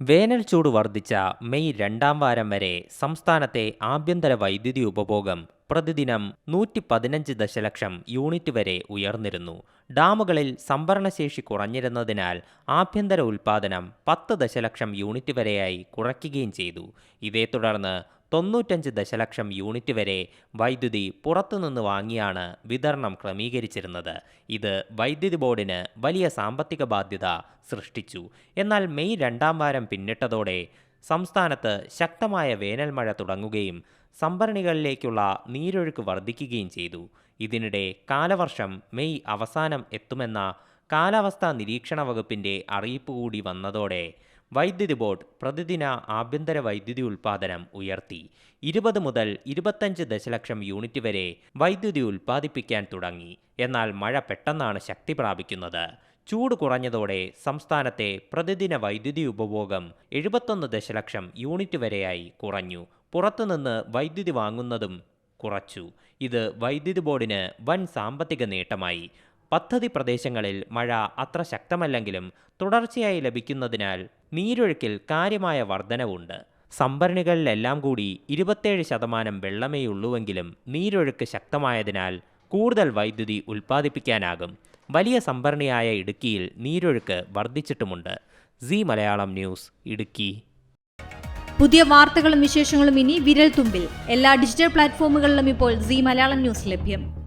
വേനൽ ചൂട് വർദ്ധിച്ച മെയ് രണ്ടാം വാരം വരെ സംസ്ഥാനത്തെ ആഭ്യന്തര വൈദ്യുതി ഉപഭോഗം പ്രതിദിനം നൂറ്റി പതിനഞ്ച് ദശലക്ഷം യൂണിറ്റ് വരെ ഉയർന്നിരുന്നു. ഡാമുകളിൽ സംഭരണശേഷി കുറഞ്ഞിരുന്നതിനാൽ ആഭ്യന്തര ഉൽപ്പാദനം പത്ത് ദശലക്ഷം യൂണിറ്റ് വരെയായി കുറയ്ക്കുകയും ചെയ്തു. ഇതേ തുടർന്ന് തൊണ്ണൂറ്റഞ്ച് ദശലക്ഷം യൂണിറ്റ് വരെ വൈദ്യുതി പുറത്തുനിന്ന് വാങ്ങിയാണ് വിതരണം ക്രമീകരിച്ചിരുന്നത്. ഇത് വൈദ്യുതി ബോർഡിന് വലിയ സാമ്പത്തിക ബാധ്യത സൃഷ്ടിച്ചു. എന്നാൽ മെയ് രണ്ടാം വാരം പിന്നിട്ടതോടെ സംസ്ഥാനത്ത് ശക്തമായ വേനൽമഴ തുടങ്ങുകയും സംഭരണികളിലേക്കുള്ള നീരൊഴുക്ക് വർദ്ധിക്കുകയും ചെയ്തു. ഇതിനിടെ കാലവർഷം മെയ് അവസാനം എത്തുമെന്ന കാലാവസ്ഥാ നിരീക്ഷണ വകുപ്പിന്റെ അറിയിപ്പ് കൂടി വന്നതോടെ വൈദ്യുതി ബോർഡ് പ്രതിദിന ആഭ്യന്തര വൈദ്യുതി ഉൽപ്പാദനം ഉയർത്തി. ഇരുപത് മുതൽ ഇരുപത്തഞ്ച് ദശലക്ഷം യൂണിറ്റ് വരെ വൈദ്യുതി ഉൽപ്പാദിപ്പിക്കാൻ തുടങ്ങി. എന്നാൽ മഴ പെട്ടെന്നാണ് ശക്തി പ്രാപിക്കുന്നത്. ചൂട് കുറഞ്ഞതോടെ സംസ്ഥാനത്തെ പ്രതിദിന വൈദ്യുതി ഉപഭോഗം എഴുപത്തൊന്ന് ദശലക്ഷം യൂണിറ്റ് വരെയായി കുറഞ്ഞു. പുറത്തുനിന്ന് വൈദ്യുതി വാങ്ങുന്നതും കുറച്ചു. ഇത് വൈദ്യുതി ബോർഡിന് വൻ സാമ്പത്തിക നേട്ടമായി. പദ്ധതി പ്രദേശങ്ങളിൽ മഴ അത്ര ശക്തമല്ലെങ്കിലും തുടർച്ചയായി ലഭിക്കുന്നതിനാൽ നീരൊഴുക്കിൽ കാര്യമായ വർധനവുണ്ട്. സംഭരണികളിലെല്ലാം കൂടി ഇരുപത്തേഴ് ശതമാനം വെള്ളമേയുള്ളൂവെങ്കിലും നീരൊഴുക്ക് ശക്തമായതിനാൽ കൂടുതൽ വൈദ്യുതി ഉൽപ്പാദിപ്പിക്കാനാകും. വലിയ സംഭരണിയായ ഇടുക്കിയിൽ നീരൊഴുക്ക് വർദ്ധിച്ചിട്ടുമുണ്ട് സി മലയാളം ന്യൂസ് ഇടുക്കി. പുതിയ വാർത്തകളും വിശേഷങ്ങളും ഇനി വിരൽ തുമ്പിൽ എല്ലാ ഡിജിറ്റൽ പ്ലാറ്റ്ഫോമുകളിലും ഇപ്പോൾ സി മലയാളം ന്യൂസ് ലഭ്യം.